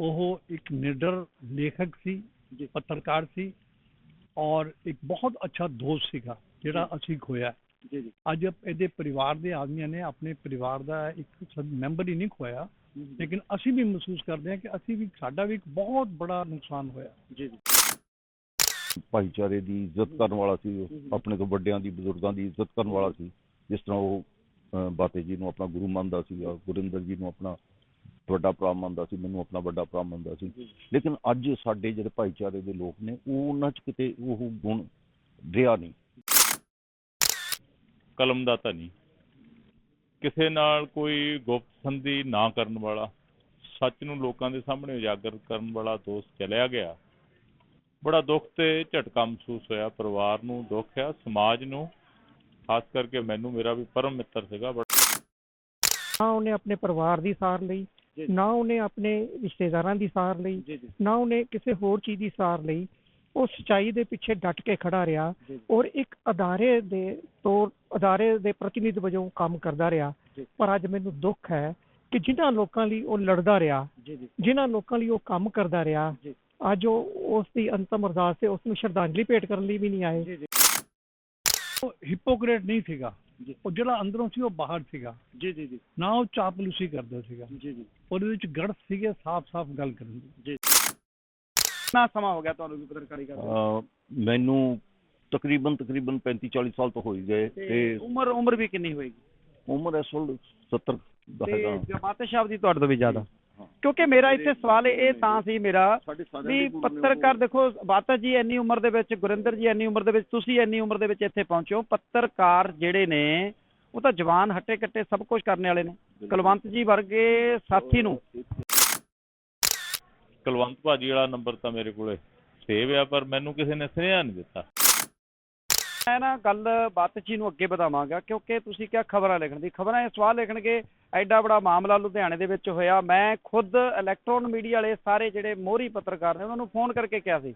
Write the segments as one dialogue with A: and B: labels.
A: ਉਹ ਇੱਕ ਨਿਡਰ ਲੇਖਕ ਸੀ
B: ਜੀ।
A: ਪੱਤਰਕਾਰ ਸੀ ਔਰ ਇੱਕ ਬਹੁਤ ਅੱਛਾ ਦੋਸਤ ਸੀਗਾ ਜਿਹੜਾ ਅਸੀਂ ਖੋਇਆ
B: ਜੀ ਜੀ।
A: ਅੱਜ ਇਹਦੇ ਪਰਿਵਾਰ ਦੇ ਆਦਮੀਆਂ ਨੇ ਆਪਣੇ ਪਰਿਵਾਰ ਦਾ ਇੱਕ ਮੈਂਬਰ ਹੀ ਨਹੀਂ ਖੋਇਆ ਲੇਕਿਨ ਅਸੀਂ ਵੀ ਮਹਿਸੂਸ ਕਰਦੇ ਹਾਂ ਕਿ ਅਸੀਂ ਵੀ ਸਾਡਾ ਵੀ ਇੱਕ ਬਹੁਤ ਬੜਾ ਨੁਕਸਾਨ ਹੋਇਆ।
B: ਜੀ ਜੀ।
C: ਭਾਈਚਾਰੇ ਦੀ ਇੱਜ਼ਤ ਕਰਨ ਵਾਲਾ ਸੀ। ਆਪਣੇ ਤੋਂ ਵੱਡਿਆਂ ਦੀ ਬਜ਼ੁਰਗਾਂ ਦੀ ਇੱਜ਼ਤ ਕਰਨ ਵਾਲਾ ਸੀ ਜਿਸ ਤਰ੍ਹਾਂ ਉਹ ਬਾਤੇ ਜੀ ਨੂੰ ਆਪਣਾ ਗੁਰੂ ਮੰਨਦਾ ਸੀ ਗੁਰਿੰਦਰ ਜੀ ਨੂੰ ਆਪਣਾ ਵੱਡਾ ਭਰਾ ਮੰਨਦਾ ਸੀ ਮੈਨੂੰ ਆਪਣਾ ਵੱਡਾ ਭਰਾ ਮੰਨਦਾ ਸੀ। ਲੇਕਿਨ ਅੱਜ ਸਾਡੇ ਜਿਹੜੇ ਭਾਈਚਾਰੇ ਦੇ ਲੋਕ ਨੇ ਉਹ ਉਹਨਾਂ 'ਚ ਕਿਤੇ ਉਹ ਗੁਣ ਰਿਹਾ ਨਹੀਂ।
D: ਕਲਮ ਦਾ ਧਨੀ ਕਿਸੇ ਨਾਲ ਕੋਈ ਗੁਪਤ ਸੰਧੀ ਨਾ ਕਰਨ ਵਾਲਾ ਸੱਚ ਨੂੰ ਲੋਕਾਂ ਦੇ ਸਾਹਮਣੇ ਉਜਾਗਰ ਕਰਨ ਵਾਲਾ ਦੋਸਤ ਚਲਿਆ ਗਿਆ। ਬੜਾ ਦੁੱਖ ਤੇ ਝਟਕਾ ਮਹਿਸੂਸ ਹੋਇਆ। ਪਰਿਵਾਰ ਨੂੰ ਦੁੱਖ ਆ ਸਮਾਜ ਨੂੰ ਖਾਸ ਕਰਕੇ ਮੈਨੂੰ ਮੇਰਾ ਵੀ ਪਰਮ ਮਿੱਤਰ ਸੀਗਾ। ਬੜਾ
E: ਉਹਨੇ ਆਪਣੇ ਪਰਿਵਾਰ ਦੀ ਸਾਰ ਲਈ। ਨਾ ਉਹਨੇ ਆਪਣੇ ਰਿਸ਼ਤੇਦਾਰਾਂ ਦੀ ਸਾਰ ਲਈ ਨਾ ਉਹਨੇ ਕਿਸੇ ਹੋਰ ਚੀਜ਼ ਦੀ ਸਾਰ ਲਈ। ਉਹ ਸਚਾਈ ਦੇ ਪਿੱਛੇ ਡਟ ਕੇ ਖੜਾ ਰਿਹਾ। ਔਰ ਇੱਕ ਅਦਾਰੇ ਦੇ ਤੌਰ ਅਦਾਰੇ ਦੇ ਪ੍ਰਤੀਨਿਧ ਵਜੋਂ ਕੰਮ ਕਰਦਾ ਰਿਹਾ। ਪਰ ਅੱਜ ਮੈਨੂੰ ਦੁੱਖ ਹੈ ਕਿ ਜਿਨ੍ਹਾਂ ਲੋਕਾਂ ਲਈ ਉਹ ਲੜਦਾ ਰਿਹਾ ਜਿਨ੍ਹਾਂ ਲੋਕਾਂ ਲਈ ਉਹ ਕੰਮ ਕਰਦਾ ਰਿਹਾ। ਅੱਜ ਉਹ ਉਸ ਦੀ ਅੰਤਮ ਅਰਦਾਸ ਤੇ ਉਸ ਨੂੰ ਸ਼ਰਧਾਂਜਲੀ ਭੇਟ ਕਰਨ ਲਈ ਵੀ ਨਹੀਂ ਆਏ।
A: ਉਹ ਹਿਪੋਕਰੇਟ ਨਹੀਂ ਸੀਗਾ।
B: ਜੀ।
A: ਉਹ ਜਿਹੜਾ ਅੰਦਰੋਂ ਸੀ ਉਹ ਬਾਹਰ ਸੀਗਾ।
B: ਜੀ ਜੀ ਜੀ।
A: ਨਾ ਉਹ ਚਾਪਲੂਸੀ ਕਰਦਾ ਸੀਗਾ।
B: ਜੀ ਜੀ।
A: ਉਹਦੇ ਵਿੱਚ ਗੜ੍ਹ ਸੀਗੇ ਸਾਫ਼-ਸਾਫ਼ ਗੱਲ ਕਰਨ ਦੀ।
B: ਕਿੰਨਾ ਸਮਾਂ ਹੋ ਗਿਆ ਤੁਹਾਨੂੰ ਵੀ ਪੱਤਰਕਾਰੀ ਕਰਦੇ
C: ਮੈਨੂੰ ਤਕਰੀਬਨ ਤਕਰੀਬਨ 35 40 ਸਾਲ ਤੋਂ ਹੋ ਹੀ ਗਏ
B: ਤੇ
C: ਤੇ
B: ਉਮਰ ਉਮਰ ਵੀ ਕਿੰਨੀ ਹੋਏਗੀ?
C: ਉਮਰ ਇਸ ਵੇਲੇ 70 ਦਾ
B: ਤੇ
C: ਹੈਗਾ।
B: ਜਮਾਤ ਸ਼ਾਹ ਦੀ ਤੁਹਾਡੇ ਤੋਂ ਵੀ ਜ਼ਿਆਦਾ। ਕਿਉਂਕਿ ਮੇਰਾ ਇੱਥੇ ਸਵਾਲ ਇਹ ਤਾਂ ਸੀ ਮੇਰਾ ਵੀ ਪੱਤਰਕਾਰ ਦੇਖੋ ਬਾਤਾ ਜੀ ਇੰਨੀ ਉਮਰ ਦੇ ਵਿੱਚ ਗੁਰਿੰਦਰ ਜੀ ਇੰਨੀ ਉਮਰ ਦੇ ਵਿੱਚ ਤੁਸੀਂ ਇੰਨੀ ਉਮਰ ਦੇ ਵਿੱਚ ਇੱਥੇ ਪਹੁੰਚੇ ਪੱਤਰਕਾਰ ਜਿਹੜੇ ਨੇ ਉਹ ਤਾਂ ਜਵਾਨ ਹੱਟੇ ਕੱਟੇ ਸਭ ਕੁਝ ਕਰਨ ਵਾਲੇ ਨੇ। ਕੁਲਵੰਤ ਜੀ ਵਰਗੇ ਸਾਥੀ ਨੂੰ।
D: ਕੁਲਵੰਤ ਭਾਜੀ ਵਾਲਾ ਨੰਬਰ ਤਾਂ ਮੇਰੇ ਕੋਲੇ ਸੇਵ ਆ ਪਰ ਮੈਨੂੰ ਕਿਸੇ ਨੇ ਸੁਨੇਹਾ ਨਹੀਂ ਦਿੱਤਾ।
B: ਮੈਂ ਨਾ ਗੱਲ ਬਾਤ ਜੀ ਨੂੰ ਅੱਗੇ ਵਧਾਵਾਂਗਾ ਕਿਉਂਕਿ ਤੁਸੀਂ ਕਿਹਾ ਖਬਰਾਂ ਲਿਖਣ ਦੀ। ਖਬਰਾਂ ਇਹ ਸਵਾਲ ਲਿਖਣਗੇ ਐਡਾ ਬੜਾ ਮਾਮਲਾ ਲੁਧਿਆਣੇ ਦੇ ਵਿੱਚ ਹੋਇਆ। ਮੈਂ ਖੁਦ ਇਲੈਕਟ੍ਰੋਨ ਮੀਡੀਆ ਵਾਲੇ ਸਾਰੇ ਜਿਹੜੇ ਮੋਹਰੀ ਪੱਤਰਕਾਰ ਨੇ ਉਹਨਾਂ ਨੂੰ ਫੋਨ ਕਰਕੇ ਕਿਹਾ ਸੀ।